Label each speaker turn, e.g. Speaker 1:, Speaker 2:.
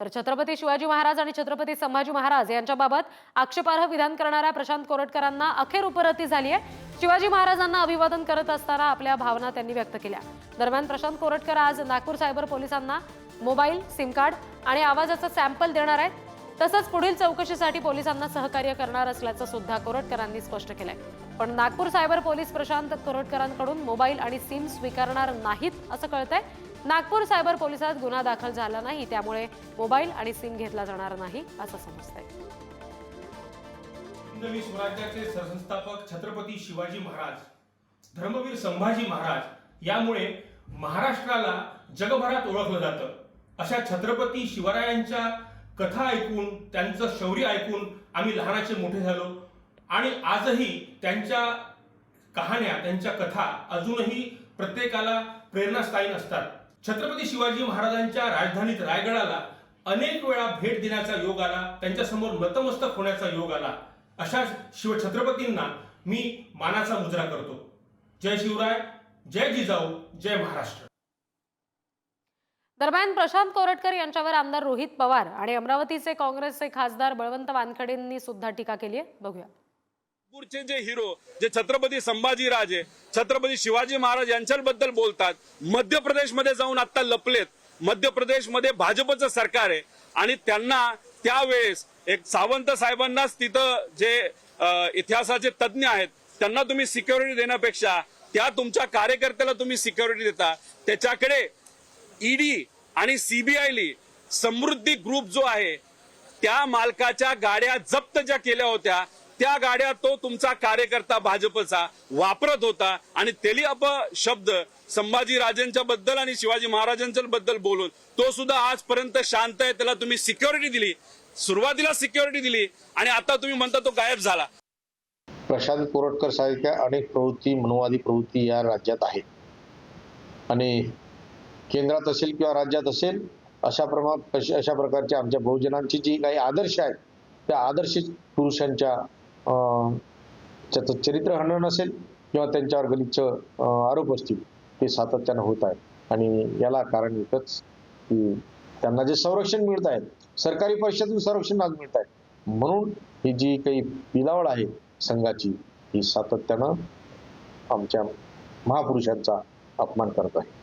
Speaker 1: तर छत्रपती शिवाजी महाराज आणि छत्रपती संभाजी महाराज यांच्याबाबत आक्षेपार्ह विधान करणाऱ्या प्रशांत कोरटकरांना अखेर उपरती झाली आहे. शिवाजी महाराजांना अभिवादन करत असताना आपल्या भावना त्यांनी व्यक्त केल्या. दरम्यान प्रशांत कोरटकर आज नागपूर सायबर पोलिसांना मोबाईल सिम कार्ड आणि आवाजाचं सॅम्पल देणार आहेत. तसंच पुढील चौकशीसाठी पोलिसांना सहकार्य करणार असल्याचं सुद्धा कोरटकरांनी स्पष्ट केलंय. पण नागपूर सायबर पोलीस प्रशांत कोरटकरांकडून मोबाईल आणि सिम स्वीकारणार नाहीत असं कळतंय. नागपूर सायबर पोलिसात गुन्हा दाखल झाला नाही त्यामुळे मोबाईल आणि सिम घेतला जाणार नाही असं समजतंय.
Speaker 2: हिंदवी स्वराज्याचे सरसंस्थापक छत्रपती शिवाजी महाराज धर्मवीर संभाजी महाराज यामुळे महाराष्ट्राला जगभरात ओळखलं जातं. अशा छत्रपती शिवरायांच्या कथा ऐकून त्यांचं शौर्य ऐकून आम्ही लहानाचे मोठे झालो आणि आजही त्यांच्या कहाण्या त्यांच्या कथा अजूनही प्रत्येकाला प्रेरणास्थायी असतात छत्रपती शिवाजी महाराजांच्या राजधानीत रायगडाला अनेक वेळा भेट देण्याचा योग आला त्यांच्यासमोर नतमस्तक होण्याचा योग आला. अशा शिव छत्रपतींना मी मानाचा मुजरा करतो. जय शिवराय जय जिजाऊ जय महाराष्ट्र.
Speaker 1: दरम्यान प्रशांत कोरटकर यांच्यावर आमदार रोहित पवार आणि अमरावतीचे काँग्रेसचे खासदार बळवंत वानखडेंनी सुद्धा टीका केली आहे बघूया.
Speaker 3: नागपूरचे जे हिरो जे छत्रपती संभाजीराजे छत्रपती शिवाजी महाराज यांच्याबद्दल बोलतात मध्य प्रदेशमध्ये जाऊन आता लपलेत. मध्य प्रदेशमध्ये भाजपचं सरकार आहे. आणि त्यांना त्यावेळेस एक सावंत साहेबांनाच तिथं जे इतिहासाचे तज्ज्ञ आहेत त्यांना तुम्ही सिक्युरिटी देण्यापेक्षा त्या तुमच्या कार्यकर्त्याला तुम्ही सिक्युरिटी देता. त्याच्याकडे ईडी आणि सीबीआयली समृद्धी ग्रुप जो आहे त्या मालकाच्या गाड्या जप्त ज्या केल्या होत्या त्या गाड्या तो तुमचा कार्यकर्ता भाजपचा वापरत होता आणि तेली अप शब्द संभाजी राजेंच्या बद्दल आणि शिवाजी महाराजांच्या बद्दल बोलून तो सुद्धा आजपर्यंत शांत आहे त्याला तुम्ही सिक्युरिटी दिली. सुरुवातीला सिक्युरिटी दिली आणि आता तुम्ही म्हणता तो गायब झाला.
Speaker 4: प्रशांत कोरटकर सारख्या अनेक प्रवृत्ती मनोवादी प्रवृत्ती या राज्यात आहेत. आणि केंद्रात असेल किंवा राज्यात असेल अशा प्रमा अशा प्रकारच्या आमच्या बहुजनांची जी काही आदर्श आहेत त्या आदर्श पुरुषांच्या त्याचं चरित्र हनन असेल किंवा त्यांच्यावर गलिच्छ आरोप असतील ते सातत्यानं होत आहेत. आणि याला कारण एकच की त्यांना जे संरक्षण मिळत आहे सरकारी पैशातून संरक्षण आज मिळत आहे. म्हणून ही जी काही पिलावळ आहे संघाची ही सातत्यानं आमच्या महापुरुषांचा अपमान करत आहे.